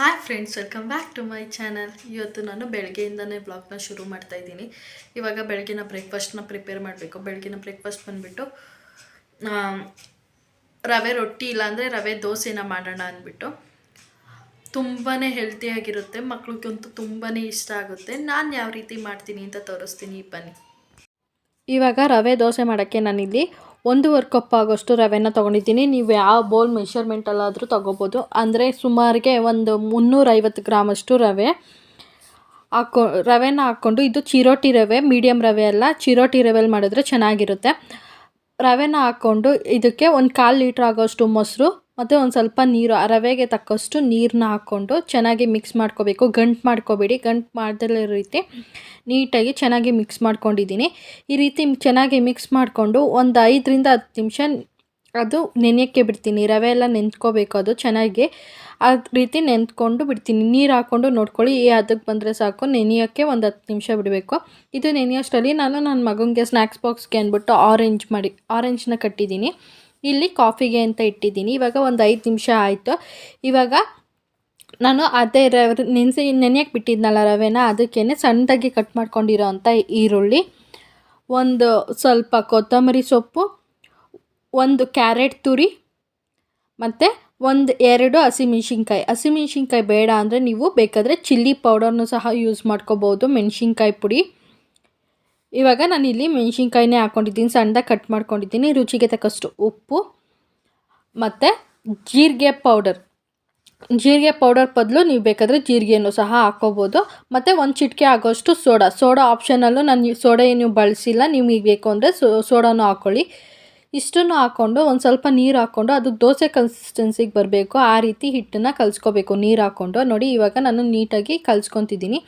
Hi friends welcome back to my channel ಇವತ್ತು ನಾನು ಬೆಳಗ್ಗೆಯಿಂದನೇ ಬ್ಲಾಗ್ನ ಶುರು ಮಾಡ್ತಾ ಇದ್ದೀನಿ. ಇವಾಗ ಬೆಳಗಿನ ಬ್ರೇಕ್ಫಾಸ್ಟ್ನ ಪ್ರಿಪೇರ್ ಮಾಡಬೇಕು. ಬೆಳಗಿನ ಬ್ರೇಕ್ಫಾಸ್ಟ್ ಬಂದುಬಿಟ್ಟು ರವೆ ರೊಟ್ಟಿ ಇಲ್ಲಾಂದರೆ ರವೆ ದೋಸೆನ ಮಾಡೋಣ ಅಂದ್ಬಿಟ್ಟು. ತುಂಬಾ ಹೆಲ್ತಿಯಾಗಿರುತ್ತೆ ಮಕ್ಳಿಗಂತೂ ತುಂಬಾ ಇಷ್ಟ ಆಗುತ್ತೆ. ನಾನು ಯಾವ ರೀತಿ ಮಾಡ್ತೀನಿ ಅಂತ ತೋರಿಸ್ತೀನಿ. ಬನ್ನಿ. ಇವಾಗ ರವೆ ದೋಸೆ ಮಾಡೋಕ್ಕೆ ನಾನಿಲ್ಲಿ ಒಂದೂವರೆ ಕಪ್ ಆಗೋಷ್ಟು ರವೆನ ತೊಗೊಂಡಿದ್ದೀನಿ. ನೀವು ಯಾವ ಬೌಲ್ ಮೆಷರ್ಮೆಂಟಲ್ಲಾದರೂ ತೊಗೋಬೋದು. ಅಂದರೆ ಸುಮಾರಿಗೆ ಒಂದು ಮುನ್ನೂರೈವತ್ತು ಗ್ರಾಮಷ್ಟು ರವೆ ಹಾಕೊ, ರವೆನ ಹಾಕ್ಕೊಂಡು, ಇದು ಚಿರೋಟಿ ರವೆ ಮೀಡಿಯಮ್ ರವೆ ಅಲ್ಲ, ಚಿರೋಟಿ ರವೆಲಿ ಮಾಡಿದ್ರೆ ಚೆನ್ನಾಗಿರುತ್ತೆ. ರವೆನ ಹಾಕ್ಕೊಂಡು ಇದಕ್ಕೆ ಒಂದು ಕಾಲು ಲೀಟ್ರ್ ಆಗೋಷ್ಟು ಮೊಸರು ಮತ್ತು ಒಂದು ಸ್ವಲ್ಪ ನೀರು ರವೆಗೆ ತಕ್ಕಷ್ಟು ನೀರನ್ನ ಹಾಕ್ಕೊಂಡು ಚೆನ್ನಾಗಿ ಮಿಕ್ಸ್ ಮಾಡ್ಕೋಬೇಕು. ಗಂಟು ಮಾಡ್ಕೋಬೇಡಿ. ಗಂಟು ಮಾಡ್ದಲೇ ರೀತಿ ನೀಟಾಗಿ ಚೆನ್ನಾಗಿ ಮಿಕ್ಸ್ ಮಾಡ್ಕೊಂಡಿದ್ದೀನಿ. ಈ ರೀತಿ ಚೆನ್ನಾಗಿ ಮಿಕ್ಸ್ ಮಾಡಿಕೊಂಡು ಒಂದು ಐದರಿಂದ ಹತ್ತು ನಿಮಿಷ ಅದು ನೆನೆಯೋಕ್ಕೆ ಬಿಡ್ತೀನಿ, ರವೆ ಎಲ್ಲ ನೆಂತ್ಕೋಬೇಕು ಅದು ಚೆನ್ನಾಗಿ ಆ ರೀತಿ ನೆಂತ್ಕೊಂಡು ಬಿಡ್ತೀನಿ. ನೀರು ಹಾಕ್ಕೊಂಡು ನೋಡ್ಕೊಳ್ಳಿ, ಈ ಅದಕ್ಕೆ ಬಂದರೆ ಸಾಕು, ನೆನೆಯೋಕ್ಕೆ ಒಂದು ಹತ್ತು ನಿಮಿಷ ಬಿಡಬೇಕು. ಇದು ನೆನೆಯೋಷ್ಟರಲ್ಲಿ ನಾನು ನನ್ನ ಮಗನಿಗೆ ಸ್ನ್ಯಾಕ್ಸ್ ಬಾಕ್ಸ್ಗೆ ಅಂದ್ಬಿಟ್ಟು ಆರೆಂಜ್ ಮಾಡಿ ಆರೆಂಜ್ನ ಕಟ್ಟಿದ್ದೀನಿ. ಇಲ್ಲಿ ಕಾಫಿಗೆ ಅಂತ ಇಟ್ಟಿದ್ದೀನಿ. ಇವಾಗ ಒಂದು ಐದು ನಿಮಿಷ ಆಯಿತು. ಇವಾಗ ನಾನು ಅದೇ ರವೆ, ನೆನೆಸಿ, ನೆನೆಯೋಕ್ಕೆ ಬಿಟ್ಟಿದ್ನಲ್ಲ ರವೆನ ಅದಕ್ಕೇ ಸಣ್ಣದಾಗಿ ಕಟ್ ಮಾಡ್ಕೊಂಡಿರೋ ಅಂಥ ಈರುಳ್ಳಿ, ಒಂದು ಸ್ವಲ್ಪ ಕೊತ್ತಂಬರಿ ಸೊಪ್ಪು ಒಂದು ಕ್ಯಾರೆಟ್ ತುರಿ, ಮತ್ತು ಒಂದು ಎರಡು ಹಸಿಮೆಣ್ಸಿನ್ಕಾಯಿ ಹಸಿಮೆಣ್ಸಿನ್ಕಾಯಿ ಬೇಡ ಅಂದರೆ ನೀವು ಬೇಕಾದರೆ ಚಿಲ್ಲಿ ಪೌಡರ್ನು ಸಹ ಯೂಸ್ ಮಾಡ್ಕೋಬೋದು ಮೆಣಸಿನ್ಕಾಯಿ ಪುಡಿ. ಇವಾಗ ನಾನು ಇಲ್ಲಿ ಮೆಣಸಿನ್ಕಾಯಿನೇ ಹಾಕ್ಕೊಂಡಿದ್ದೀನಿ ಸಣ್ಣದಾಗಿ ಕಟ್ ಮಾಡ್ಕೊಂಡಿದ್ದೀನಿ. ರುಚಿಗೆ ತಕ್ಕಷ್ಟು ಉಪ್ಪು, ಮತ್ತು ಜೀರಿಗೆ ಪೌಡರ್. ಜೀರಿಗೆ ಪೌಡರ್ ಬದಲು ನೀವು ಬೇಕಾದರೆ ಜೀರಿಗೆಯನ್ನು ಸಹ ಹಾಕ್ಕೋಬೋದು ಮತ್ತು ಒಂದು ಚಿಟಿಕೆ ಆಗೋಷ್ಟು ಸೋಡಾ. ಸೋಡಾ ಆಪ್ಷನಲ್ಲೂ ನಾನು ಸೋಡಾ ಏನು ಬಳಸಿಲ್ಲ. ನಿಮಗೆ ಬೇಕು ಅಂದರೆ ಸೋಡಾನು ಹಾಕ್ಕೊಳ್ಳಿ ಇಷ್ಟನ್ನು ಹಾಕ್ಕೊಂಡು ಒಂದು ಸ್ವಲ್ಪ ನೀರು ಹಾಕ್ಕೊಂಡು ಅದು ದೋಸೆ ಕನ್ಸಿಸ್ಟೆನ್ಸಿಗೆ ಬರಬೇಕು. ಆ ರೀತಿ ಹಿಟ್ಟನ್ನು ಕಲಿಸ್ಕೋಬೇಕು. ನೀರು ಹಾಕ್ಕೊಂಡು ನೋಡಿ, ಇವಾಗ ನಾನು ನೀಟಾಗಿ ಕಲಿಸ್ಕೊತಿದ್ದೀನಿ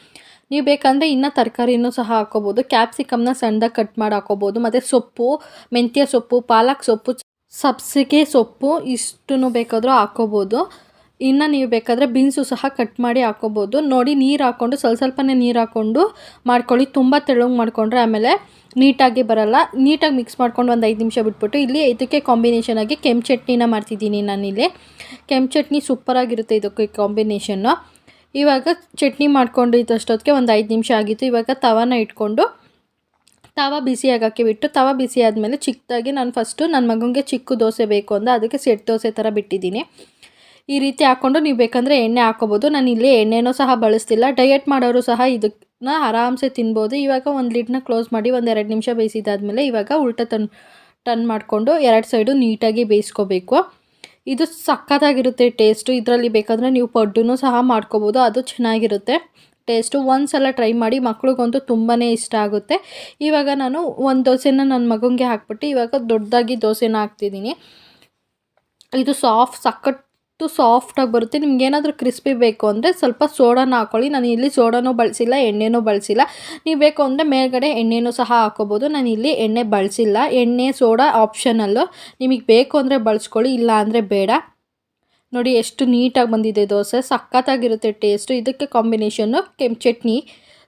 ನೀವು ಬೇಕಂದರೆ ಇನ್ನು ತರಕಾರಿನೂ ಸಹ ಹಾಕ್ಕೋಬೋದು ಕ್ಯಾಪ್ಸಿಕಮ್ನ ಸಣ್ಣದಾಗಿ ಕಟ್ ಮಾಡಿ ಹಾಕ್ಕೋಬೋದು ಮತ್ತು ಸೊಪ್ಪು, ಮೆಂತ್ಯ ಸೊಪ್ಪು, ಪಾಲಕ್ ಸೊಪ್ಪು, ಸಬ್ಸಿಗೆ ಸೊಪ್ಪು ಇಷ್ಟನ್ನು ಬೇಕಾದರೂ ಹಾಕ್ಕೋಬೋದು ಇನ್ನು ನೀವು ಬೇಕಾದರೆ ಬೀನ್ಸು ಸಹ ಕಟ್ ಮಾಡಿ ಹಾಕ್ಕೋಬೋದು ನೋಡಿ, ನೀರು ಹಾಕ್ಕೊಂಡು ಸ್ವಲ್ಪ ಸ್ವಲ್ಪನೇ ನೀರು ಹಾಕ್ಕೊಂಡು ಮಾಡ್ಕೊಳ್ಳಿ. ತುಂಬ ತೆಳುವಂಗೆ ಮಾಡಿಕೊಂಡ್ರೆ ಆಮೇಲೆ ನೀಟಾಗಿ ಬರಲ್ಲ. ನೀಟಾಗಿ ಮಿಕ್ಸ್ ಮಾಡ್ಕೊಂಡು ಒಂದು ಐದು ನಿಮಿಷ ಬಿಟ್ಬಿಟ್ಟು ಇಲ್ಲಿ ಇದಕ್ಕೆ ಕಾಂಬಿನೇಷನ್ ಆಗಿ ಕೆಂಪು ಚಟ್ನಿನ ಮಾಡ್ತಿದ್ದೀನಿ ನಾನಿಲ್ಲಿ. ಕೆಂಪು ಚಟ್ನಿ ಸೂಪರಾಗಿರುತ್ತೆ ಇದಕ್ಕೆ ಕಾಂಬಿನೇಷನ್ನು ಇವಾಗ ಚಟ್ನಿ ಮಾಡ್ಕೊಂಡಿದ್ದಷ್ಟೊತ್ತಿಗೆ ಒಂದು ಐದು ನಿಮಿಷ ಆಗಿತ್ತು. ಇವಾಗ ತವಾನ ಇಟ್ಕೊಂಡು ತವ ಬಿಸಿ ಆಗೋಕ್ಕೆ ಬಿಟ್ಟು ತವ ಬಿಸಿ ಆದಮೇಲೆ ಚಿಕ್ಕದಾಗಿ ನಾನು ಫಸ್ಟು ನನ್ನ ಮಗನಿಗೆ ಚಿಕ್ಕ ದೋಸೆ ಬೇಕು ಅಂದ, ಅದಕ್ಕೆ ಸೆಟ್ ದೋಸೆ ಥರ ಬಿಟ್ಟಿದ್ದೀನಿ. ಈ ರೀತಿ ಹಾಕ್ಕೊಂಡು ನೀವು ಬೇಕಂದರೆ ಎಣ್ಣೆ ಹಾಕೋಬೋದು. ನಾನು ಇಲ್ಲಿ ಎಣ್ಣೆನೂ ಸಹ ಬಳಸ್ತಿಲ್ಲ. ಡಯಟ್ ಮಾಡೋರು ಸಹ ಇದನ್ನ ಆರಾಮ್ಸೆ ತಿನ್ಬೋದು. ಇವಾಗ ಒಂದು ಲಿಡ್ನ ಕ್ಲೋಸ್ ಮಾಡಿ ಒಂದು ಎರಡು ನಿಮಿಷ ಬೇಯಿಸಿದಾದ್ಮೇಲೆ ಇವಾಗ ಉಲ್ಟ ತನ್, ಟನ್ ಮಾಡಿಕೊಂಡು ಎರಡು ಸೈಡು ನೀಟಾಗಿ ಬೇಯಿಸ್ಕೋಬೇಕು. ಇದು ಸಖತ್ತಾಗಿರುತ್ತೆ ಟೇಸ್ಟು. ಇದರಲ್ಲಿ ಬೇಕಾದರೆ ನೀವು ಪಡ್ಡು ಸಹ ಮಾಡ್ಕೋಬೋದು. ಅದು ಚೆನ್ನಾಗಿರುತ್ತೆ. ಟೇಸ್ಟು ಒಂದು ಸಲ ಟ್ರೈ ಮಾಡಿ ಮಕ್ಳಿಗಂತೂ ತುಂಬಾ ಇಷ್ಟ ಆಗುತ್ತೆ. ಇವಾಗ ನಾನು ಒಂದು ದೋಸೆನ ನನ್ನ ಮಗನಿಗೆ ಹಾಕ್ಬಿಟ್ಟು ಇವಾಗ ದೊಡ್ಡದಾಗಿ ದೋಸೆನ ಹಾಕ್ತಿದ್ದೀನಿ. ಇದು ಸಾಫ್ಟ್ ಸಖತ್ತು ಸಾಫ್ಟಾಗಿ ಬರುತ್ತೆ. ನಿಮ್ಗೆ ಏನಾದರೂ ಕ್ರಿಸ್ಪಿ ಬೇಕು ಅಂದರೆ ಸ್ವಲ್ಪ ಸೋಡಾನ ಹಾಕ್ಕೊಳ್ಳಿ ನಾನು ಇಲ್ಲಿ ಸೋಡಾನೂ ಬಳಸಿಲ್ಲ, ಎಣ್ಣೆನೂ ಬಳಸಿಲ್ಲ. ನೀವು ಬೇಕು ಅಂದರೆ ಮೇಲ್ಗಡೆ ಎಣ್ಣೆನೂ ಸಹ ಹಾಕೋಬೋದು. ನಾನು ಇಲ್ಲಿ ಎಣ್ಣೆ ಬಳಸಿಲ್ಲ. ಎಣ್ಣೆ, ಸೋಡಾ ಆಪ್ಷನಲ್ಲು ನಿಮಗೆ ಬೇಕು ಅಂದರೆ ಬಳಸ್ಕೊಳ್ಳಿ, ಇಲ್ಲ ಅಂದರೆ ಬೇಡ. ನೋಡಿ, ಎಷ್ಟು ನೀಟಾಗಿ ಬಂದಿದೆ ದೋಸೆ. ಸಖತ್ತಾಗಿರುತ್ತೆ ಟೇಸ್ಟು ಇದಕ್ಕೆ ಕಾಂಬಿನೇಷನ್ನು ಕೆಂಪು ಚಟ್ನಿ.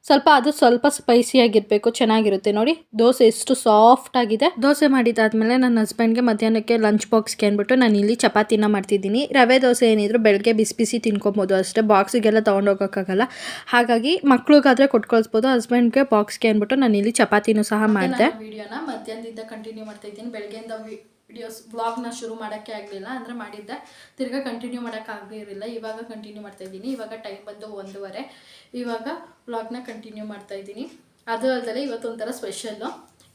ಸ್ವಲ್ಪ ಅದು ಸ್ವಲ್ಪ ಸ್ಪೈಸಿಯಾಗಿರಬೇಕು ಚೆನ್ನಾಗಿರುತ್ತೆ ನೋಡಿ. ದೋಸೆ ಎಷ್ಟು ಸಾಫ್ಟ್ ಆಗಿದೆ. ದೋಸೆ ಮಾಡಿದಾದ್ಮೇಲೆ ನನ್ನ ಹಸ್ಬೆಂಡ್ಗೆ ಮಧ್ಯಾಹ್ನಕ್ಕೆ ಲಂಚ್ ಬಾಕ್ಸ್ಗೆ ಅಂದ್ಬಿಟ್ಟು ನಾನು ಇಲ್ಲಿ ಚಪಾತಿನ ಮಾಡ್ತಿದ್ದೀನಿ. ರವೆ ದೋಸೆ ಏನಿದ್ರು ಬೆಳಗ್ಗೆ ಬಿಸಿ ಬಿಸಿ ತಿನ್ಕೊಬೋದು ಅಷ್ಟೇ ಬಾಕ್ಸಿಗೆಲ್ಲ ತೊಗೊಂಡೋಗೋಕ್ಕಾಗಲ್ಲ ಹಾಗಾಗಿ ಮಕ್ಳಿಗಾದರೆ ಕೊಟ್ಕೊಳ್ಸ್ಬೋದು ಹಸ್ಬೆಂಡ್ಗೆ ಬಾಕ್ಸ್ಗೆ ಅಂದ್ಬಿಟ್ಟು ನಾನು ಇಲ್ಲಿ ಚಪಾತಿನೂ ಸಹ ಮಾಡಿದೆ. ವಿಡಿಯೋನ ಮಧ್ಯಾಹ್ನದಿಂದ ಕಂಟಿನ್ಯೂ ಮಾಡ್ತಾ ಇದ್ದೀನಿ. ಬೆಳಗ್ಗೆಯಿಂದ ವಿಡಿಯೋಸ್ ವ್ಲಾಗ್ನ ಶುರು ಮಾಡೋಕ್ಕೆ ಆಗಲಿಲ್ಲ, ಅಂದರೆ ಮಾಡಿದ್ದೆ ತಿರ್ಗಾ ಕಂಟಿನ್ಯೂ ಮಾಡೋಕ್ಕಾಗಲಿರಲಿಲ್ಲ ಇವಾಗ ಕಂಟಿನ್ಯೂ ಮಾಡ್ತಾ ಇದ್ದೀನಿ. ಇವಾಗ ಟೈಮ್ ಬಂದು ಒಂದೂವರೆ. ಇವಾಗ ವ್ಲಾಗ್ನ ಕಂಟಿನ್ಯೂ ಮಾಡ್ತಾ ಇದ್ದೀನಿ. ಅದು ಅಲ್ಲದೆ ಇವತ್ತೊಂಥರ ಸ್ಪೆಷಲ್ಲು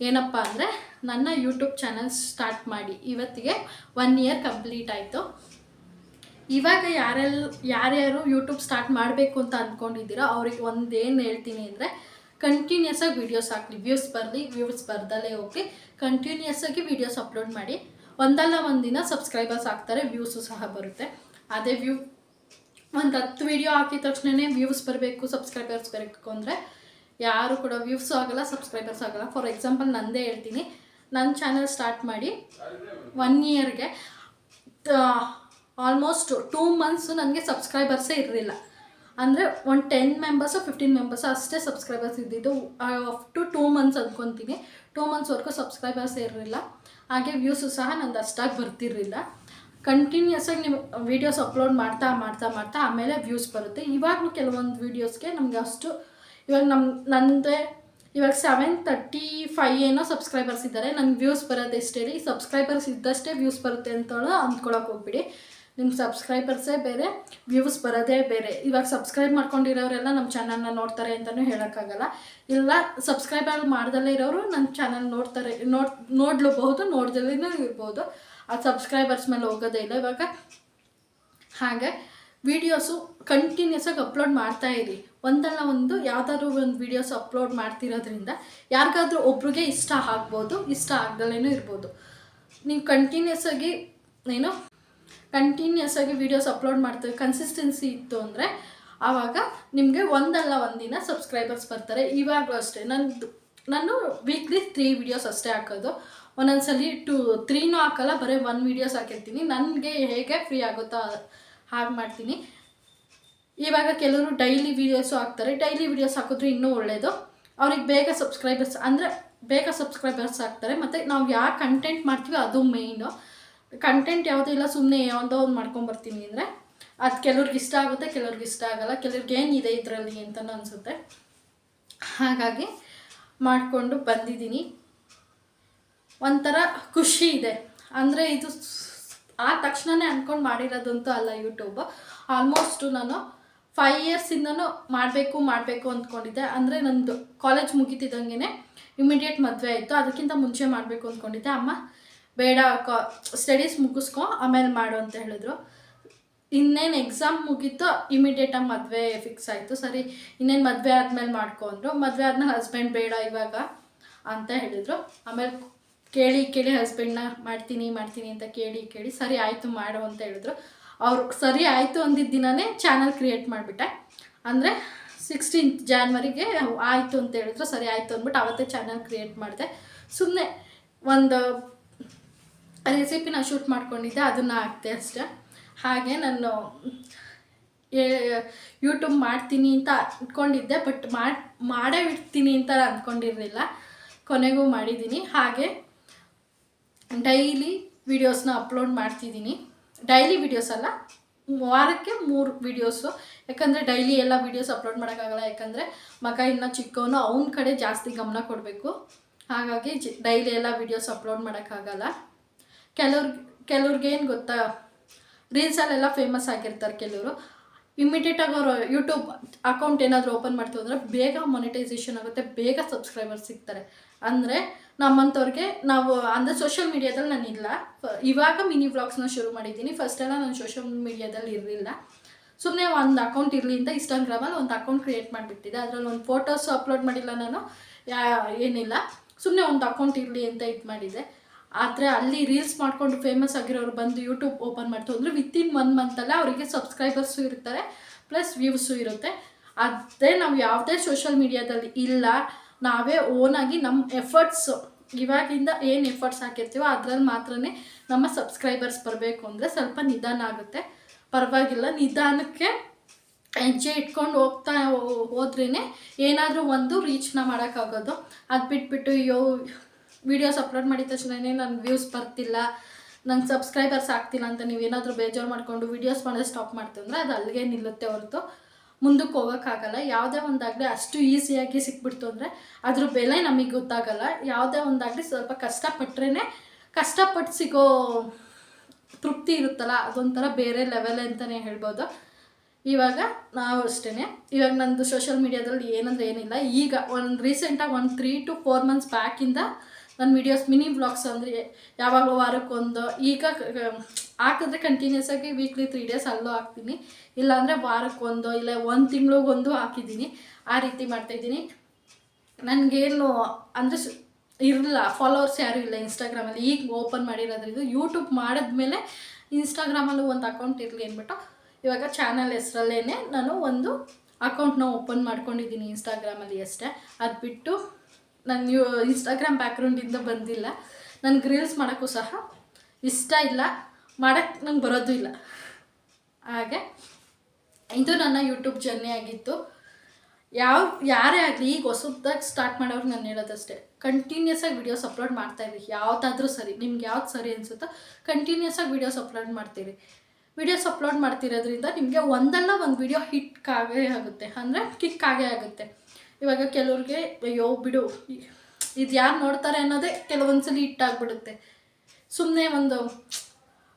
ಏನಪ್ಪ ಅಂದರೆ ನನ್ನ ಯೂಟ್ಯೂಬ್ ಚಾನಲ್ ಸ್ಟಾರ್ಟ್ ಮಾಡಿ ಇವತ್ತಿಗೆ ಒನ್ ಇಯರ್ ಕಂಪ್ಲೀಟ್ ಆಯಿತು. ಇವಾಗ ಯಾರೆಲ್ಲ ಯಾರ್ಯಾರು ಯೂಟ್ಯೂಬ್ ಸ್ಟಾರ್ಟ್ ಮಾಡಬೇಕು ಅಂತ ಅಂದ್ಕೊಂಡಿದ್ದೀರೋ ಅವ್ರಿಗೆ ಒಂದೇನು ಹೇಳ್ತೀನಿ ಅಂದರೆ ಕಂಟಿನ್ಯೂಸ್ ಆಗಿ ವೀಡಿಯೋಸ್ ಹಾಕಲಿ ವ್ಯೂಸ್ ಬರಲಿ ವ್ಯೂಸ್ ಬರ್ದಲೇ ಹೋಗಿ ಕಂಟಿನ್ಯೂಸ್ ಆಗಿ ವೀಡಿಯೋಸ್ ಅಪ್ಲೋಡ್ ಮಾಡಿ. ಒಂದಲ್ಲ ಒಂದಿನ ಸಬ್ಸ್ಕ್ರೈಬರ್ಸ್ ಆಗ್ತಾರೆ ವ್ಯೂಸು ಸಹ ಬರುತ್ತೆ. ಅದೇ ವ್ಯೂ ಒಂದು ಹತ್ತು ವೀಡಿಯೋ ಹಾಕಿದ ತಕ್ಷಣವೇ ವ್ಯೂಸ್ ಬರಬೇಕು ಸಬ್ಸ್ಕ್ರೈಬರ್ಸ್ ಬರಬೇಕು ಅಂದರೆ ಯಾರು ಕೂಡ ವ್ಯೂಸು ಆಗಲ್ಲ ಸಬ್ಸ್ಕ್ರೈಬರ್ಸ್ ಆಗಲ್ಲ. ಫಾರ್ ಎಕ್ಸಾಂಪಲ್ ನಂದೇ ಹೇಳ್ತೀನಿ. ನನ್ನ ಚಾನಲ್ ಸ್ಟಾರ್ಟ್ ಮಾಡಿ ಒನ್ ಇಯರ್ಗೆ ಆಲ್ಮೋಸ್ಟ್ ಟೂ ಮಂತ್ಸು ನನಗೆ ಸಬ್ಸ್ಕ್ರೈಬರ್ಸೇ ಇರಲಿಲ್ಲ. ಅಂದರೆ ಒಂದು ಟೆನ್ ಮೆಂಬರ್ಸು ಫಿಫ್ಟೀನ್ ಮೆಂಬರ್ಸು ಅಷ್ಟೇ ಸಬ್ಸ್ಕ್ರೈಬರ್ಸ್ ಇದ್ದಿದ್ದು ಅಪ್ ಟು ಟೂ ಮಂತ್ಸ್ ಅಂದ್ಕೊತೀನಿ ಟೂ ಮಂತ್ಸ್ವರೆಗೂ ಸಬ್ಸ್ಕ್ರೈಬರ್ಸ್ ಇರಲಿಲ್ಲ. ಹಾಗೆ ವ್ಯೂಸು ಸಹ ನಂದು ಅಷ್ಟಾಗಿ ಬರ್ತಿರಲಿಲ್ಲ. ಕಂಟಿನ್ಯೂಸ್ ಆಗಿ ನೀವು ವೀಡಿಯೋಸ್ ಅಪ್ಲೋಡ್ ಮಾಡ್ತಾ ಮಾಡ್ತಾ ಮಾಡ್ತಾ ಆಮೇಲೆ ವ್ಯೂಸ್ ಬರುತ್ತೆ. ಇವಾಗಲೂ ಕೆಲವೊಂದು ವೀಡಿಯೋಸ್ಗೆ ನಮಗೆ ಅಷ್ಟು, ಇವಾಗ ನಮ್ಮ ನನ್ನದೇ ಇವಾಗ ಸೆವೆನ್ ತರ್ಟಿ ಫೈ ಏನೋ ಸಬ್ಸ್ಕ್ರೈಬರ್ಸ್ ಇದ್ದಾರೆ. ನನ್ನ ವ್ಯೂಸ್ ಬರೋದು ಎಷ್ಟೇ ಸಬ್ಸ್ಕ್ರೈಬರ್ಸ್ ಇದ್ದಷ್ಟೇ ವ್ಯೂಸ್ ಬರುತ್ತೆ ಅಂತ ಅಂದ್ಕೊಳಕ್ಕೆ ಹೋಗ್ಬಿಡಿ. ನಿಮ್ಮ ಸಬ್ಸ್ಕ್ರೈಬರ್ಸೇ ಬೇರೆ ವ್ಯೂಸ್ ಬರೋದೇ ಬೇರೆ. ಇವಾಗ ಸಬ್ಸ್ಕ್ರೈಬ್ ಮಾಡ್ಕೊಂಡಿರೋರೆಲ್ಲ ನಮ್ಮ ಚಾನಲ್ನ ನೋಡ್ತಾರೆ ಅಂತಲೂ ಹೇಳೋಕ್ಕಾಗಲ್ಲ. ಇಲ್ಲ ಸಬ್ಸ್ಕ್ರೈಬರ್ ಮಾಡ್ದಲ್ಲೇ ಇರೋರು ನನ್ನ ಚಾನಲ್ ನೋಡ್ತಾರೆ, ನೋಡ್, ನೋಡ್ಲೂಬಹುದು ನೋಡ್ದಲ್ಲೇ ಇರ್ಬೋದು. ಆ ಸಬ್ಸ್ಕ್ರೈಬರ್ಸ್ ಮೇಲೆ ಹೋಗೋದೇ ಇಲ್ಲ ಇವಾಗ. ಹಾಗೆ ವೀಡಿಯೋಸು ಕಂಟಿನ್ಯೂಸ್ ಆಗಿ ಅಪ್ಲೋಡ್ ಮಾಡ್ತಾ ಇರಿ. ಒಂದಲ್ಲ ಒಂದು, ಯಾವ್ದಾದ್ರು ಒಂದು ವೀಡಿಯೋಸ್ ಅಪ್ಲೋಡ್ ಮಾಡ್ತಿರೋದ್ರಿಂದ ಯಾರಿಗಾದ್ರೂ ಒಬ್ರಿಗೆ ಇಷ್ಟ ಆಗ್ಬೋದು, ಇಷ್ಟ ಆಗ್ದಲೇನೂ ಇರ್ಬೋದು. ನೀವು ಕಂಟಿನ್ಯೂಸ್ ಆಗಿ, ಏನು ಕಂಟಿನ್ಯೂಸ್ ಆಗಿ ವೀಡಿಯೋಸ್ ಅಪ್ಲೋಡ್ ಮಾಡ್ತೀವಿ. ಕನ್ಸಿಸ್ಟೆನ್ಸಿ ಇತ್ತು ಅಂದರೆ ಆವಾಗ ನಿಮಗೆ ಒಂದಲ್ಲ ಒಂದಿನ ಸಬ್ಸ್ಕ್ರೈಬರ್ಸ್ ಬರ್ತಾರೆ. ಇವಾಗಲೂ ಅಷ್ಟೇ. ನಂದು, ನಾನು ವೀಕ್ಲಿ ತ್ರೀ ವೀಡಿಯೋಸ್ ಅಷ್ಟೇ ಹಾಕೋದು. ಒಂದೊಂದ್ಸಲಿ ಟು ತ್ರೀನೂ ಹಾಕಲ್ಲ, ಬರೀ ಒನ್ ವೀಡಿಯೋಸ್ ಹಾಕಿರ್ತೀನಿ. ನನಗೆ ಹೇಗೆ ಫ್ರೀ ಆಗುತ್ತೋ ಹಾಗೆ ಮಾಡ್ತೀನಿ. ಇವಾಗ ಕೆಲವರು ಡೈಲಿ ವೀಡಿಯೋಸು ಹಾಕ್ತಾರೆ. ಡೈಲಿ ವೀಡಿಯೋಸ್ ಹಾಕಿದ್ರೆ ಇನ್ನೂ ಒಳ್ಳೆಯದು ಅವ್ರಿಗೆ ಬೇಗ ಸಬ್ಸ್ಕ್ರೈಬರ್ಸ್ ಅಂದರೆ ಬೇಗ ಸಬ್ಸ್ಕ್ರೈಬರ್ಸ್ ಆಗ್ತಾರೆ. ಮತ್ತು ನಾವು ಯಾವ ಕಂಟೆಂಟ್ ಮಾಡ್ತೀವಿ ಅದು ಮೇಯ್ನು ಕಂಟೆಂಟ್ ಯಾವುದೂ ಇಲ್ಲ ಸುಮ್ಮನೆ ಯಾವುದೋ ಒಂದು ಮಾಡ್ಕೊಂಬರ್ತೀನಿ ಅಂದರೆ ಅದು ಕೆಲವ್ರಿಗೆ ಇಷ್ಟ ಆಗುತ್ತೆ, ಕೆಲವ್ರಿಗೆ ಇಷ್ಟ ಆಗಲ್ಲ, ಕೆಲವ್ರಿಗೆ ಏನಿದೆ ಇದರಲ್ಲಿ ಅಂತಲೂ ಅನಿಸುತ್ತೆ. ಹಾಗಾಗಿ ಮಾಡಿಕೊಂಡು ಬಂದಿದ್ದೀನಿ. ಒಂಥರ ಖುಷಿ ಇದೆ. ಅಂದರೆ ಇದು ಆ ತಕ್ಷಣವೇ ಅಂದ್ಕೊಂಡು ಮಾಡಿರೋದಂತೂ ಅಲ್ಲ ಯೂಟ್ಯೂಬ್ ಆಲ್ಮೋಸ್ಟು ನಾನು ಫೈ ಇಯರ್ಸಿಂದನೂ ಮಾಡಬೇಕು ಮಾಡಬೇಕು ಅಂದ್ಕೊಂಡಿದ್ದೆ ಅಂದರೆ ನಂದು ಕಾಲೇಜ್ ಮುಗಿತಿದ್ದಂಗೆ ಇಮಿಡಿಯೇಟ್ ಮದುವೆ ಆಯಿತು. ಅದಕ್ಕಿಂತ ಮುಂಚೆ ಮಾಡಬೇಕು ಅಂದ್ಕೊಂಡಿದ್ದೆ ಅಮ್ಮ ಬೇಡ, ಕಾ ಸ್ಟಡೀಸ್ ಮುಗಿಸ್ಕೊ, ಆಮೇಲೆ ಮಾಡು ಅಂತ ಹೇಳಿದ್ರು. ಇನ್ನೇನು ಎಕ್ಸಾಮ್ ಮುಗೀತು ಇಮಿಡಿಯೇಟಾಗಿ ಮದುವೆ ಫಿಕ್ಸ್ ಆಯಿತು. ಸರಿ, ಇನ್ನೇನು ಮದುವೆ ಆದಮೇಲೆ ಮಾಡ್ಕೊಂಡ್ರು ಮದುವೆ ಆದ್ಮೇಲೆ ಹಸ್ಬೆಂಡ್ ಬೇಡ ಇವಾಗ ಅಂತ ಹೇಳಿದರು. ಆಮೇಲೆ ಕೇಳಿ ಕೇಳಿ ಹಸ್ಬೆಂಡ್ನ ಮಾಡ್ತೀನಿ ಮಾಡ್ತೀನಿ ಅಂತ ಕೇಳಿ ಕೇಳಿ ಸರಿ ಆಯಿತು ಮಾಡು ಅಂತ ಹೇಳಿದ್ರು. ಅವ್ರು ಸರಿ ಆಯಿತು ಅಂದಿದ್ದ ದಿನವೇ ಚಾನಲ್ ಕ್ರಿಯೇಟ್ ಮಾಡಿಬಿಟ್ಟೆ. ಅಂದರೆ ಸಿಕ್ಸ್ಟೀನ್ತ್ ಜಾನ್ವರಿಗೆ ಆಯಿತು ಅಂತ ಹೇಳಿದ್ರು. ಸರಿ ಆಯಿತು ಅಂದ್ಬಿಟ್ಟು ಅವತ್ತೇ ಚಾನಲ್ ಕ್ರಿಯೇಟ್ ಮಾಡಿದೆ. ಸುಮ್ಮನೆ ಒಂದು ರೆಸಿಪಿನ ಶೂಟ್ ಮಾಡ್ಕೊಂಡಿದ್ದೆ, ಅದನ್ನು ಹಾಕ್ತೆ ಅಷ್ಟೆ. ಹಾಗೆ ನಾನು ಯೂಟ್ಯೂಬ್ ಮಾಡ್ತೀನಿ ಅಂತ ಅಂದ್ಕೊಂಡಿದ್ದೆ ಬಟ್ ಮಾಡಿ, ಮಾಡೇ ಬಿಡ್ತೀನಿ ಅಂತ ಅಂದ್ಕೊಂಡಿರಲಿಲ್ಲ ಕೊನೆಗೂ ಮಾಡಿದ್ದೀನಿ. ಹಾಗೆ ಡೈಲಿ ವಿಡಿಯೋಸ್ನ ಅಪ್ಲೋಡ್ ಮಾಡ್ತಿದ್ದೀನಿ. ಡೈಲಿ ವಿಡಿಯೋಸ್ ಅಲ್ಲ, ವಾರಕ್ಕೆ ಮೂರು ವಿಡಿಯೋಸು ಯಾಕಂದರೆ ಡೈಲಿ ಎಲ್ಲ ವಿಡಿಯೋಸ್ ಅಪ್ಲೋಡ್ ಮಾಡೋಕ್ಕಾಗಲ್ಲ. ಯಾಕಂದರೆ ಮಗ ಇನ್ನು ಚಿಕ್ಕವನು, ಅವನ ಕಡೆ ಜಾಸ್ತಿ ಗಮನ ಕೊಡಬೇಕು. ಹಾಗಾಗಿ ಜಿ ಡೈಲಿ ಎಲ್ಲ ವಿಡಿಯೋಸ್ ಅಪ್ಲೋಡ್ ಮಾಡೋಕ್ಕಾಗಲ್ಲ. ಕೆಲವ್ರಿಗೆ ಕೆಲವ್ರಿಗೆ ಏನು ಗೊತ್ತಾ? ರೀಲ್ಸಲ್ಲೆಲ್ಲ ಫೇಮಸ್ ಆಗಿರ್ತಾರೆ ಕೆಲವರು. ಇಮಿಡಿಯೇಟಾಗಿ ಅವರು ಯೂಟ್ಯೂಬ್ ಅಕೌಂಟ್ ಏನಾದರೂ ಓಪನ್ ಮಾಡ್ತೀವಿ ಅಂದರೆ ಬೇಗ ಮೊನಿಟೈಸೇಷನ್ ಆಗುತ್ತೆ, ಬೇಗ ಸಬ್ಸ್ಕ್ರೈಬರ್ಸ್ ಸಿಗ್ತಾರೆ. ಅಂದರೆ ನಮ್ಮಂಥವ್ರಿಗೆ ನಾವು, ಅಂದರೆ ಸೋಷಿಯಲ್ ಮೀಡಿಯಾದಲ್ಲಿ ನಾನು ಇಲ್ಲ. ಇವಾಗ ಮಿನಿ ವ್ಲಾಗ್ಸ್ನ ಶುರು ಮಾಡಿದ್ದೀನಿ. ಫಸ್ಟ್ ಎಲ್ಲ ನಾನು ಸೋಷಿಯಲ್ ಮೀಡಿಯಾದಲ್ಲಿ ಇರಲಿಲ್ಲ. ಸುಮ್ಮನೆ ಒಂದು ಅಕೌಂಟ್ ಇರಲಿ ಅಂತ ಇನ್ಸ್ಟಾಗ್ರಾಮಲ್ಲಿ ಒಂದು ಅಕೌಂಟ್ ಕ್ರಿಯೇಟ್ ಮಾಡಿಬಿಟ್ಟಿದ್ದೆ. ಅದರಲ್ಲಿ ಒಂದು ಫೋಟೋಸ್ ಅಪ್ಲೋಡ್ ಮಾಡಿಲ್ಲ ನಾನು. ಯಾ, ಏನಿಲ್ಲ. ಸುಮ್ಮನೆ ಒಂದು ಅಕೌಂಟ್ ಇರಲಿ ಅಂತ ಇದು ಮಾಡಿದ್ದೆ. ಆದರೆ ಅಲ್ಲಿ ರೀಲ್ಸ್ ಮಾಡ್ಕೊಂಡು ಫೇಮಸ್ ಆಗಿರೋರು ಬಂದು ಯೂಟ್ಯೂಬ್ ಓಪನ್ ಮಾಡ್ತು ಅಂದರೆ ವಿತಿನ್ ಒನ್ ಮಂತಲ್ಲ ಅವರಿಗೆ ಸಬ್ಸ್ಕ್ರೈಬರ್ಸು ಇರ್ತಾರೆ ಪ್ಲಸ್ ವ್ಯೂಸು ಇರುತ್ತೆ. ಅದೇ ನಾವು ಯಾವುದೇ ಸೋಷಲ್ ಮೀಡಿಯಾದಲ್ಲಿ ಇಲ್ಲ, ನಾವೇ ಓನಾಗಿ ನಮ್ಮ ಎಫರ್ಟ್ಸು ಇವಾಗಿಂದ ಏನು ಎಫರ್ಟ್ಸ್ ಹಾಕಿರ್ತೀವೋ ಅದ್ರಲ್ಲಿ ಮಾತ್ರನೇ ನಮ್ಮ ಸಬ್ಸ್ಕ್ರೈಬರ್ಸ್ ಬರಬೇಕು ಅಂದರೆ ಸ್ವಲ್ಪ ನಿಧಾನ ಆಗುತ್ತೆ. ಪರವಾಗಿಲ್ಲ, ನಿಧಾನಕ್ಕೆ ಹೆಜ್ಜೆ ಇಟ್ಕೊಂಡು ಹೋಗ್ತಾ ಹೋದ್ರೇ ಏನಾದರೂ ಒಂದು ರೀಚ್ನ ಮಾಡೋಕ್ಕಾಗೋದು. ಅದು ಬಿಟ್ಬಿಟ್ಟು, ಅಯ್ಯೋ ವೀಡಿಯೋಸ್ ಅಪ್ಲೋಡ್ ಮಾಡಿದ ತಕ್ಷಣವೇ ನನಗೆ ವ್ಯೂಸ್ ಬರ್ತಿಲ್ಲ. ನಂಗೆ ಸಬ್ಸ್ಕ್ರೈಬರ್ಸ್ ಆಗ್ತಿಲ್ಲ ಅಂತ ನೀವೇನಾದರೂ ಬೇಜಾರು ಮಾಡಿಕೊಂಡು ವೀಡಿಯೋಸ್ ಮಾಡೋದು ಸ್ಟಾಪ್ ಮಾಡ್ತೀವಿ ಅಂದರೆ ಅದು ಅಲ್ಲಿಗೆ ನಿಲ್ಲುತ್ತೆ ಹೊರತು. ಮುಂದಕ್ಕೆ ಹೋಗೋಕ್ಕಾಗಲ್ಲ ಯಾವುದೇ ಒಂದಾಗಲಿ ಅಷ್ಟು ಈಸಿಯಾಗಿ ಸಿಕ್ಬಿಡ್ತು ಅಂದರೆ ಅದ್ರ ಬೆಲೆ ನಮಗೆ ಗೊತ್ತಾಗಲ್ಲ. ಯಾವುದೇ ಒಂದಾಗಲಿ ಸ್ವಲ್ಪ ಕಷ್ಟಪಟ್ರೇ ಕಷ್ಟಪಟ್ಟು ಸಿಗೋ ತೃಪ್ತಿ ಇರುತ್ತಲ್ಲ, ಅದೊಂಥರ ಬೇರೆ ಲೆವೆಲ್ ಅಂತಲೇ ಹೇಳ್ಬೋದು. ಇವಾಗ ನಾವು ಅಷ್ಟೇ ಇವಾಗ ನಂದು ಸೋಷಿಯಲ್ ಮೀಡಿಯಾದಲ್ಲಿ ಏನಂದ್ರೆ ಏನಿಲ್ಲ. ಈಗ ಒಂದು ರೀಸೆಂಟಾಗಿ ಒಂದು ತ್ರೀ ಟು ಫೋರ್ ಮಂತ್ಸ್ ಬ್ಯಾಕಿಂದ ನನ್ನ ವೀಡಿಯೋಸ್ ಮಿನಿ ವ್ಲಾಗ್ಸ್ ಅಂದರೆ ಯಾವಾಗಲೂ ವಾರಕ್ಕೊಂದು, ಈಗ ಹಾಕಿದ್ರೆ ಕಂಟಿನ್ಯೂಸ್ ಆಗಿ ವೀಕ್ಲಿ ತ್ರೀ ಡೇಸ್ ಅಲ್ಲೂ ಹಾಕ್ತೀನಿ. ಇಲ್ಲಾಂದರೆ ವಾರಕ್ಕೊಂದು ಇಲ್ಲ ಒಂದು ತಿಂಗಳಿಗೊಂದು ಹಾಕಿದ್ದೀನಿ. ಆ ರೀತಿ ಮಾಡ್ತಾಯಿದ್ದೀನಿ ನನಗೇನು ಅಂದರೆ ಇರಲಿಲ್ಲ ಫಾಲೋವರ್ಸ್ ಯಾರೂ ಇಲ್ಲ ಇನ್ಸ್ಟಾಗ್ರಾಮಲ್ಲಿ ಈಗ ಓಪನ್ ಮಾಡಿರೋದ್ರಿಂದ ಯೂಟ್ಯೂಬ್ ಮಾಡಿದ್ಮೇಲೆ ಇನ್ಸ್ಟಾಗ್ರಾಮಲ್ಲೂ ಒಂದು ಅಕೌಂಟ್ ಇರಲಿ ಅಂದ್ಬಿಟ್ಟು ಇವಾಗ ಚಾನಲ್ ಹೆಸ್ರಲ್ಲೇ ನಾನು ಒಂದು ಅಕೌಂಟ್ನ ಓಪನ್ ಮಾಡ್ಕೊಂಡಿದ್ದೀನಿ ಇನ್ಸ್ಟಾಗ್ರಾಮಲ್ಲಿ ಅಷ್ಟೇ. ಅದು ಬಿಟ್ಟು ನಾನು ಯೂ ಇನ್ಸ್ಟಾಗ್ರಾಮ್ ಬ್ಯಾಕ್ಗ್ರೌಂಡಿಂದ ಬಂದಿಲ್ಲ. ನನಗೆ ರೀಲ್ಸ್ ಮಾಡೋಕ್ಕೂ ಸಹ ಇಷ್ಟ ಇಲ್ಲ. ಮಾಡೋಕ್ಕೆ ನಂಗೆ ಬರೋದು ಇಲ್ಲ. ಹಾಗೆ, ಇದು ನನ್ನ ಯೂಟ್ಯೂಬ್ ಜರ್ನಿ ಆಗಿತ್ತು. ಯಾವ, ಯಾರೇ ಆಗಲಿ, ಈಗ ಹೊಸದಾಗಿ ಸ್ಟಾರ್ಟ್ ಮಾಡೋರು ನಾನು ಹೇಳೋದಷ್ಟೇ. ಕಂಟಿನ್ಯೂಸ್ ಆಗಿ ವಿಡಿಯೋಸ್ ಅಪ್ಲೋಡ್ ಮಾಡ್ತಾ ಇರಿ. ಯಾವುದಾದ್ರೂ ಸರಿ, ನಿಮ್ಗೆ ಯಾವ್ದು ಸರಿ ಅನಿಸುತ್ತೋ ಕಂಟಿನ್ಯೂಸ್ ಆಗಿ ವಿಡಿಯೋಸ್ ಅಪ್ಲೋಡ್ ಮಾಡ್ತೀರಿ. ವಿಡಿಯೋಸ್ ಅಪ್ಲೋಡ್ ಮಾಡ್ತಿರೋದ್ರಿಂದ ನಿಮಗೆ ಒಂದಲ್ಲ ಒಂದು ವಿಡಿಯೋ ಹಿಟ್ ಆಗೇ ಆಗುತ್ತೆ. ಅಂದರೆ ಕಿಕ್ ಆಗೇ ಆಗುತ್ತೆ. ಇವಾಗ ಕೆಲವ್ರಿಗೆ, ಅಯ್ಯೋ ಬಿಡು ಇದು ಯಾರು ನೋಡ್ತಾರೆ ಅನ್ನೋದೇ ಕೆಲವೊಂದ್ಸಲ ಹಿಟ್ ಆಗಿಬಿಡುತ್ತೆ ಸುಮ್ಮನೆ ಒಂದು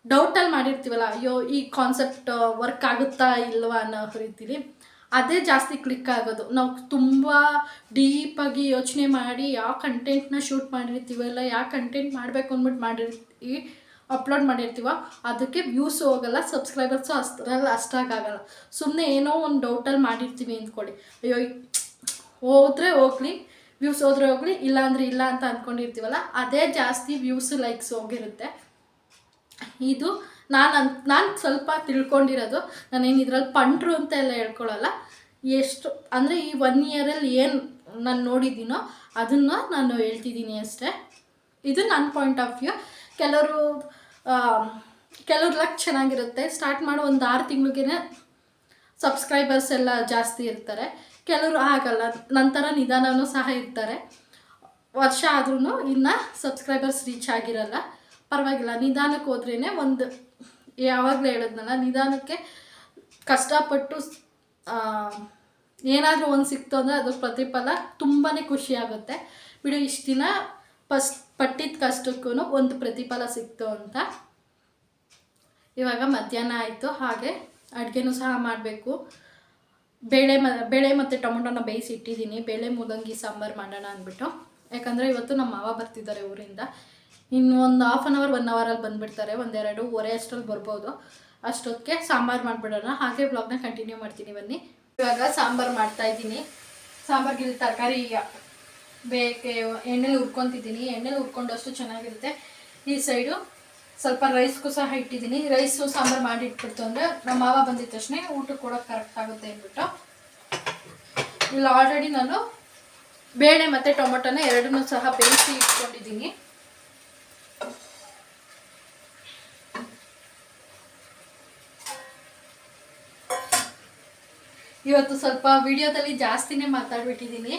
ಡೌಟಲ್ಲಿ ಮಾಡಿರ್ತೀವಲ್ಲ, ಅಯ್ಯೋ ಈ ಕಾನ್ಸೆಪ್ಟ್ ವರ್ಕ್ ಆಗುತ್ತಾ ಇಲ್ವಾ ಅನ್ನೋ ರೀತಿಲಿ, ಅದೇ ಜಾಸ್ತಿ ಕ್ಲಿಕ್ ಆಗೋದು. ನಾವು ತುಂಬ ಡೀಪಾಗಿ ಯೋಚನೆ ಮಾಡಿ ಯಾವ ಕಂಟೆಂಟ್ನ ಶೂಟ್ ಮಾಡಿರ್ತೀವಲ್ಲ ಯಾವ ಕಂಟೆಂಟ್ ಮಾಡಬೇಕು ಅಂದ್ಬಿಟ್ಟು ಮಾಡಿರ್ತೀವಿ ಅಪ್ಲೋಡ್ ಮಾಡಿರ್ತೀವೋ, ಅದಕ್ಕೆ ವ್ಯೂಸ್ ಹೋಗಲ್ಲ ಸಬ್ಸ್ಕ್ರೈಬರ್ಸು ಅಷ್ಟರಲ್ಲಿ ಅಷ್ಟಾಗಲ್ಲ ಸುಮ್ಮನೆ ಏನೋ ಒಂದು ಡೌಟಲ್ಲಿ ಮಾಡಿರ್ತೀವಿ ಅಂದ್ಕೊಳ್ಳಿ ಅಯ್ಯೋ ಹೋದರೆ ಹೋಗ್ಲಿ ವ್ಯೂಸ್ ಹೋದ್ರೆ ಹೋಗ್ಲಿ ಇಲ್ಲ ಅಂದ್ರೆ ಇಲ್ಲ ಅಂತ ಅಂದ್ಕೊಂಡಿರ್ತೀವಲ್ಲ ಅದೇ ಜಾಸ್ತಿ ವ್ಯೂಸ್ ಲೈಕ್ಸ್ ಹೋಗಿರುತ್ತೆ. ಇದು ನಾನು ಅನ್, ನಾನು ಸ್ವಲ್ಪ ತಿಳ್ಕೊಂಡಿರೋದು, ನಾನೇನು ಇದ್ರಲ್ಲಿ ಪಂಟ್ರು ಅಂತ ಎಲ್ಲ ಹೇಳ್ಕೊಳ್ಳಲ್ಲ ಎಷ್ಟು, ಅಂದರೆ ಈ ಒನ್ ಇಯರಲ್ಲಿ ಏನು ನಾನು ನೋಡಿದ್ದೀನೋ ಅದನ್ನು ನಾನು ಹೇಳ್ತಿದ್ದೀನಿ ಅಷ್ಟೇ. ಇದು ನನ್ನ ಪಾಯಿಂಟ್ ಆಫ್ ವ್ಯೂ ಕೆಲವರು ಕೆಲವ್ರ ಲಕ್ ಚೆನ್ನಾಗಿರುತ್ತೆ. ಸ್ಟಾರ್ಟ್ ಮಾಡೋ ಒಂದು ಆರು ತಿಂಗಳಿಗೆ ಸಬ್ಸ್ಕ್ರೈಬರ್ಸ್ ಎಲ್ಲ ಜಾಸ್ತಿ ಇರ್ತಾರೆ. ಕೆಲವರು ಆಗಲ್ಲ. ನಂತರ ನಿಧಾನವೂ ಸಹ ಇರ್ತಾರೆ. ವರ್ಷ ಆದ್ರೂ ಇನ್ನು ಸಬ್ಸ್ಕ್ರೈಬರ್ಸ್ ರೀಚ್ ಆಗಿರಲ್ಲ. ಪರವಾಗಿಲ್ಲ, ನಿಧಾನಕ್ಕೆ ಹೋದ್ರೇ ಒಂದು, ಯಾವಾಗಲೂ ಹೇಳಿದ್ನಲ್ಲ, ನಿಧಾನಕ್ಕೆ ಕಷ್ಟಪಟ್ಟು ಏನಾದರೂ ಒಂದು ಸಿಕ್ತು ಅಂದರೆ ಅದ್ರ ಪ್ರತಿಫಲ ತುಂಬಾ ಖುಷಿ ಆಗುತ್ತೆ. ಬಿಡು, ಇಷ್ಟು ದಿನ ಫಸ್ಟ್ ಪಟ್ಟಿದ ಕಷ್ಟಕ್ಕೂ ಒಂದು ಪ್ರತಿಫಲ ಸಿಕ್ತು ಅಂತ. ಇವಾಗ ಮಧ್ಯಾಹ್ನ ಆಯಿತು, ಹಾಗೆ ಅಡುಗೆನೂ ಸಹ ಮಾಡಬೇಕು. ಬೇಳೆ ಮ, ಬೇಳೆ ಮತ್ತು ಟೊಮೊಟೊನ ಬೇಯಿಸಿ ಇಟ್ಟಿದ್ದೀನಿ ಬೇಳೆ, ಮೂಲಂಗಿ, ಸಾಂಬಾರು ಮಾಡೋಣ ಅಂದ್ಬಿಟ್ಟು. ಯಾಕಂದರೆ ಇವತ್ತು ನಮ್ಮ ಮಾವ ಬರ್ತಿದ್ದಾರೆ ಊರಿಂದ. ಇನ್ನು ಒಂದು ಹಾಫ್ ಆನ್ ಅವರ್ ಒನ್ ಅವರಲ್ಲಿ ಬಂದುಬಿಡ್ತಾರೆ. ಒಂದೆರಡು ಒರೆ ಅಷ್ಟರಲ್ಲಿ ಬರ್ಬೋದು. ಅಷ್ಟೊತ್ತಿಗೆ ಸಾಂಬಾರು ಮಾಡಿಬಿಡೋಣ. ಹಾಗೆ ಬ್ಲಾಗ್ನ ಕಂಟಿನ್ಯೂ ಮಾಡ್ತೀನಿ ಬನ್ನಿ. ಇವಾಗ ಸಾಂಬಾರು ಮಾಡ್ತಾಯಿದ್ದೀನಿ ಇದ್ದೀನಿ. ಸಾಂಬಾರ್ಗೆ ಇಲ್ಲಿ ತರಕಾರಿ ಬೇಕೆ, ಎಣ್ಣೆಲಿ ಹುರ್ಕೊತಿದ್ದೀನಿ. ಎಣ್ಣೆಲಿ ಹುರ್ಕೊಂಡಷ್ಟು ಚೆನ್ನಾಗಿರುತ್ತೆ. ಈ ಸೈಡು ಸ್ವಲ್ಪ ರೈಸ್ಗೂ ಸಹ ಇಟ್ಟಿದ್ದೀನಿ. ರೈಸು ಸಾಂಬಾರು ಮಾಡಿ ಇಟ್ಬಿಡ್ತು ಅಂದರೆ ನಮ್ಮ ಮಾವ ಬಂದಿದ ತಕ್ಷಣ ಊಟಕ್ಕೆ ಕೊಡೋಕೆ ಕರೆಕ್ಟ್ ಆಗುತ್ತೆ ಅಂದ್ಬಿಟ್ಟು. ಇಲ್ಲಿ ಆಲ್ರೆಡಿ ನಾನು ಬೇಳೆ ಮತ್ತು ಟೊಮೊಟೊನ ಎರಡನ್ನೂ ಸಹ ಬೇಯಿಸಿ ಇಟ್ಕೊಂಡಿದ್ದೀನಿ. ಇವತ್ತು ಸ್ವಲ್ಪ ವಿಡಿಯೋದಲ್ಲಿ ಜಾಸ್ತಿನೇ ಮಾತಾಡ್ಬಿಟ್ಟಿದ್ದೀನಿ.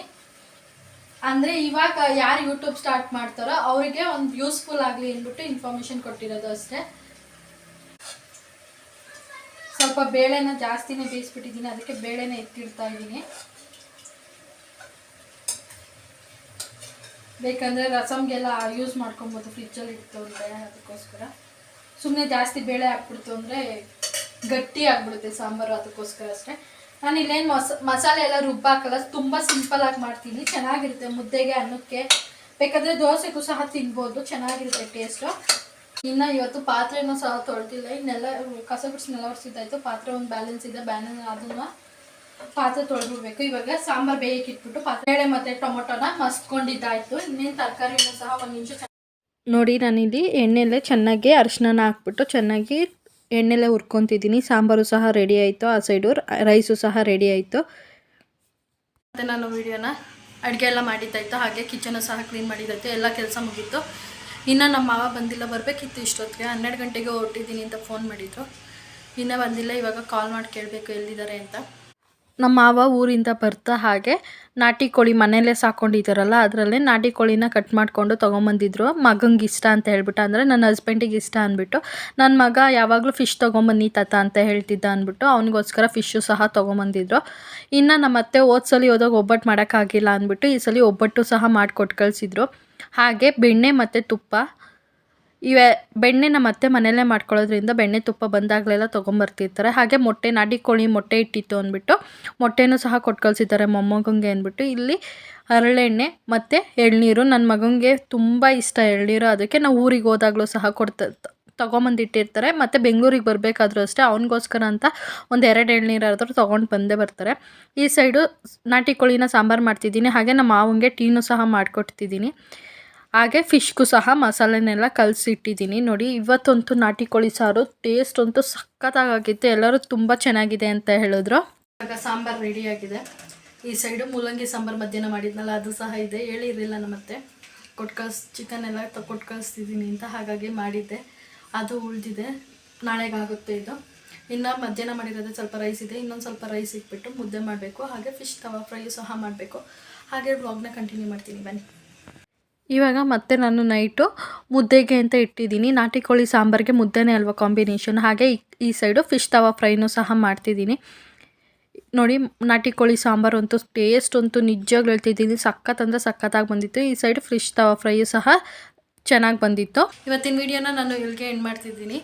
ಅಂದರೆ ಇವಾಗ ಯಾರು ಯೂಟ್ಯೂಬ್ ಸ್ಟಾರ್ಟ್ ಮಾಡ್ತಾರೋ ಅವರಿಗೆ ಒಂದು ಯೂಸ್ಫುಲ್ ಆಗಲಿ ಅಂದ್ಬಿಟ್ಟು ಇನ್ಫಾರ್ಮೇಷನ್ ಕೊಟ್ಟಿರೋದು ಅಷ್ಟೇ. ಸ್ವಲ್ಪ ಬೇಳೆನ ಜಾಸ್ತಿನೇ ಬೇಯಿಸ್ಬಿಟ್ಟಿದ್ದೀನಿ, ಅದಕ್ಕೆ ಬೇಳೆನ ಎತ್ತಿಡ್ತಾ ಇದ್ದೀನಿ. ಬೇಕಂದರೆ ರಸಮ್ಗೆಲ್ಲ ಯೂಸ್ ಮಾಡ್ಕೊಬೋದು ಫ್ರಿಜ್ಜಲ್ಲಿ ಇಟ್ಟು ಅದಕ್ಕೋಸ್ಕರ. ಸುಮ್ಮನೆ ಜಾಸ್ತಿ ಬೇಳೆ ಹಾಕ್ಬಿಡ್ತು ಅಂದರೆ ಗಟ್ಟಿ ಆಗ್ಬಿಡುತ್ತೆ ಸಾಂಬಾರು ಅದಕ್ಕೋಸ್ಕರ ಅಷ್ಟೇ. ನಾನು ಇಲ್ಲೇನು ಮಸ, ಮಸಾಲೆ ಎಲ್ಲ ರುಬ್ಬಾಕಲ್ಲ ತುಂಬ ಆಗಿ ಮಾಡ್ತೀನಿ. ಚೆನ್ನಾಗಿರುತ್ತೆ ಮುದ್ದೆಗೆ ಅನ್ನಕ್ಕೆ. ಬೇಕಾದರೆ ದೋಸೆಗೂ ಸಹ ತಿನ್ಬೋದು, ಚೆನ್ನಾಗಿರುತ್ತೆ ಟೇಸ್ಟು ಇನ್ನು ಇವತ್ತು ಪಾತ್ರೆನೂ ಸಹ ತೊಳ್ದಿಲ್ಲ. ಇನ್ನೆಲ್ಲ ಕಸ ಗುಡಿಸ್ನೆಲ್ಲ ಒರೆಸಿದ್ದಾಯ್ತು. ಪಾತ್ರೆ ಒಂದು ಬ್ಯಾಲೆನ್ಸ್ ಇದೆ ಬ್ಯಾಲೆನ್ಸ್ ಅದನ್ನು ಪಾತ್ರೆ ತೊಳೆದ್ಬಿಡ್ಬೇಕು. ಇವಾಗ ಸಾಂಬಾರು ಬೇಯಕ್ಕೆ ಇಟ್ಬಿಟ್ಟು ಪಾತ್ರೆ ಮತ್ತು ಟೊಮೊಟೊನ ಮಸ್ಕೊಂಡಿದ್ದಾಯಿತು. ಇನ್ನೇನು ತರಕಾರಿನೂ ಸಹ ಒಂದು ನಿಮಿಷ ನೋಡಿ ನಾನಿಲ್ಲಿ ಎಣ್ಣೆಲೆ ಚೆನ್ನಾಗಿ ಅರಿಶಿನ ಹಾಕ್ಬಿಟ್ಟು ಚೆನ್ನಾಗಿ ಎಣ್ಣೆಲೆ ಹುರ್ಕೊತಿದ್ದೀನಿ, ಸಾಂಬಾರು ಸಹ ರೆಡಿ ಆಯಿತು ಆ ಸೈಡು ರೈಸು ಸಹ ರೆಡಿ ಆಯಿತು. ಮತ್ತು ನಾನು ವೀಡಿಯೋನ ಅಡುಗೆ ಎಲ್ಲ ಮಾಡಿದ್ದಾಯಿತು, ಹಾಗೆ ಕಿಚನು ಸಹ ಕ್ಲೀನ್ ಮಾಡಿದ್ದಾಯ್ತು, ಎಲ್ಲ ಕೆಲಸ ಮುಗೀತು. ಇನ್ನು ನಮ್ಮ ಮಾವ ಬಂದಿಲ್ಲ, ಬರಬೇಕಿತ್ತು ಇಷ್ಟೊತ್ತಿಗೆ, ಹನ್ನೆರಡು ಗಂಟೆಗೆ ಹೊರಟಿದ್ದೀನಿ ಅಂತ ಫೋನ್ ಮಾಡಿದ್ರು. ಇನ್ನೂ ಬಂದಿಲ್ಲ, ಇವಾಗ ಕಾಲ್ ಮಾಡಿ ಕೇಳಬೇಕು ಎಲ್ಲಿದ್ದಾರೆ ಅಂತ. ನಮ್ಮ ಮಾವ ಊರಿಂದ ಬರ್ತಾ ಹಾಗೆ ನಾಟಿ ಕೋಳಿ ಮನೆಯಲ್ಲೇ ಸಾಕೊಂಡಿದ್ದಾರಲ್ಲ, ಅದರಲ್ಲೇ ನಾಟಿ ಕೋಳಿನ ಕಟ್ ಮಾಡಿಕೊಂಡು ತೊಗೊಂಬಂದಿದ್ರು. ಮಗಂಗೆ ಇಷ್ಟ ಅಂತ ಹೇಳ್ಬಿಟ್ಟು, ಅಂದರೆ ನನ್ನ ಹಸ್ಬೆಂಡಿಗೆ ಇಷ್ಟ ಅಂದ್ಬಿಟ್ಟು. ನನ್ನ ಮಗ ಯಾವಾಗಲೂ ಫಿಶ್ ತೊಗೊಂಬನ್ನಿ ತಾತ ಅಂತ ಹೇಳ್ತಿದ್ದ ಅಂದ್ಬಿಟ್ಟು, ಅವನಿಗೋಸ್ಕರ ಫಿಶ್ಶು ಸಹ ತೊಗೊಂಬಂದಿದ್ರು. ಇನ್ನು ನಮ್ಮ ಅತ್ತೆ ಸಲ ಹೋದಾಗ ಒಬ್ಬಟ್ಟು ಮಾಡೋಕ್ಕಾಗಿಲ್ಲ ಅಂದ್ಬಿಟ್ಟು, ಈ ಸಲ ಒಬ್ಬಟ್ಟು ಸಹ ಮಾಡಿಕೊಟ್ಟು ಕಳಿಸಿದ್ರು. ಹಾಗೆ ಬೆಣ್ಣೆ ಮತ್ತು ತುಪ್ಪ ಇವೆ ಬೆಣ್ಣೆ ಮತ್ತೆ ಮನೆಯಲ್ಲೇ ಮಾಡ್ಕೊಳ್ಳೋದ್ರಿಂದ ಬೆಣ್ಣೆ ತುಪ್ಪ ಬಂದಾಗಲೆಲ್ಲ ತೊಗೊಂಬರ್ತಿರ್ತಾರೆ. ಹಾಗೆ ಮೊಟ್ಟೆ, ನಾಟಿ ಕೋಳಿ ಮೊಟ್ಟೆ ಇಟ್ಟಿತ್ತು ಅಂದ್ಬಿಟ್ಟು, ಮೊಟ್ಟೆನೂ ಸಹ ಕೊಟ್ಟು ಕಳಿಸಿದ್ದಾರೆ ಮೊಮ್ಮಗಂಗೆ ಅಂದ್ಬಿಟ್ಟು. ಇಲ್ಲಿ ಹರಳೆಣ್ಣೆ ಮತ್ತು ಎಳ್ನೀರು. ನನ್ನ ಮಗನಿಗೆ ತುಂಬ ಇಷ್ಟ ಎಳ್ನೀರು. ಅದಕ್ಕೆ ನಾವು ಊರಿಗೆ ಹೋದಾಗಲೂ ಸಹ ಕೊಡ್ತಾ, ತೊಗೊಂಬಂದಿಟ್ಟಿರ್ತಾರೆ. ಮತ್ತು ಬೆಂಗಳೂರಿಗೆ ಬರಬೇಕಾದ್ರೂ ಅಷ್ಟೇ ಅವನಿಗೋಸ್ಕರ ಅಂತ ಒಂದು ಎರಡು ಎಳ್ನೀರಾದರೂ ತೊಗೊಂಡು ಬಂದೇ ಬರ್ತಾರೆ. ಈ ಸೈಡು ನಾಟಿ ಕೋಳಿನ ಸಾಂಬಾರು ಮಾಡ್ತಿದ್ದೀನಿ. ಹಾಗೆ ನಮ್ಮ ಮಾವಂಗೆ ಟೀನೂ ಸಹ ಮಾಡಿಕೊಡ್ತಿದ್ದೀನಿ ಹಾಗೆ ಫಿಶ್ಗೂ ಸಹ ಮಸಾಲೆನೆಲ್ಲ ಕಲಸಿಟ್ಟಿದ್ದೀನಿ. ನೋಡಿ ಇವತ್ತಂತೂ ನಾಟಿ ಕೋಳಿ ಸಾರು. ಟೇಸ್ಟ್ ಅಂತೂ ಸಖತ್ತಾಗಿತ್ತು ಎಲ್ಲರೂ ತುಂಬ ಚೆನ್ನಾಗಿದೆ ಅಂತ ಹೇಳಿದ್ರು. ಇವಾಗ ಸಾಂಬಾರು ರೆಡಿಯಾಗಿದೆ ಈ ಸೈಡು ಮೂಲಂಗಿ ಸಾಂಬಾರು ಮಧ್ಯಾಹ್ನ ಮಾಡಿದ್ನಲ್ಲ, ಅದು ಸಹ ಇದೆ. ಹೇಳಿರಲಿಲ್ಲ ನಮ್ಮತ್ತೆ. ಕೊಟ್ಟು ಕಳ್ಸ್ ಚಿಕನ್ ಎಲ್ಲ ಕೊಟ್ಟು ಕಳಿಸ್ತಿದ್ದೀನಿ ಅಂತ ಹಾಗಾಗಿ ಮಾಡಿದ್ದೆ. ಅದು ಉಳಿದಿದೆ. ನಾಳೆಗಾಗುತ್ತೆ ಇದು. ಇನ್ನು ಮಧ್ಯಾಹ್ನ ಮಾಡಿರೋದು ಸ್ವಲ್ಪ ರೈಸ್ ಇದೆ. ಇನ್ನೊಂದು ಸ್ವಲ್ಪ ರೈಸ್ ಇಟ್ಬಿಟ್ಟು ಮುದ್ದೆ ಮಾಡಬೇಕು. ಹಾಗೆ ಫಿಶ್ ತವಾ ಫ್ರೈ ಸಹ ಮಾಡಬೇಕು. ಹಾಗೆ ವ್ಲಾಗ್ನ ಕಂಟಿನ್ಯೂ ಮಾಡ್ತೀನಿ. ಬನ್ನಿ. ಇವಾಗ ಮತ್ತೆ ನಾನು ನೈಟು ಮುದ್ದೆಗೆ ಅಂತ ಇಟ್ಟಿದ್ದೀನಿ. ನಾಟಿ ಕೋಳಿ ಸಾಂಬಾರಿಗೆ ಮುದ್ದೆನೇ ಅಲ್ವಾ ಕಾಂಬಿನೇಷನ್. ಹಾಗೆ ಈ- ಸೈಡು ಫಿಶ್ ತವಾ ಫ್ರೈನೂ ಸಹ ಮಾಡ್ತಿದ್ದೀನಿ. ನೋಡಿ, ನಾಟಿ ಕೋಳಿ ಸಾಂಬಾರು ಅಂತೂ ಟೇಸ್ಟ್ ಅಂತೂ ನಿಜವಾಗ್ಲೂ ಹೇಳ್ತಿದ್ದೀನಿ. ಸಖತ್ ಅಂದರೆ ಸಖತ್ತಾಗಿ ಬಂದಿತ್ತು. ಈ ಸೈಡ್ ಫಿಶ್ ತವಾ ಫ್ರೈಯು ಸಹ ಚೆನ್ನಾಗಿ ಬಂದಿತ್ತು. ಇವತ್ತಿನ ವಿಡಿಯೋನ ನಾನು ಇಲ್ಲಿಗೆ ಎಂಡ್ ಮಾಡ್ತಿದ್ದೀನಿ.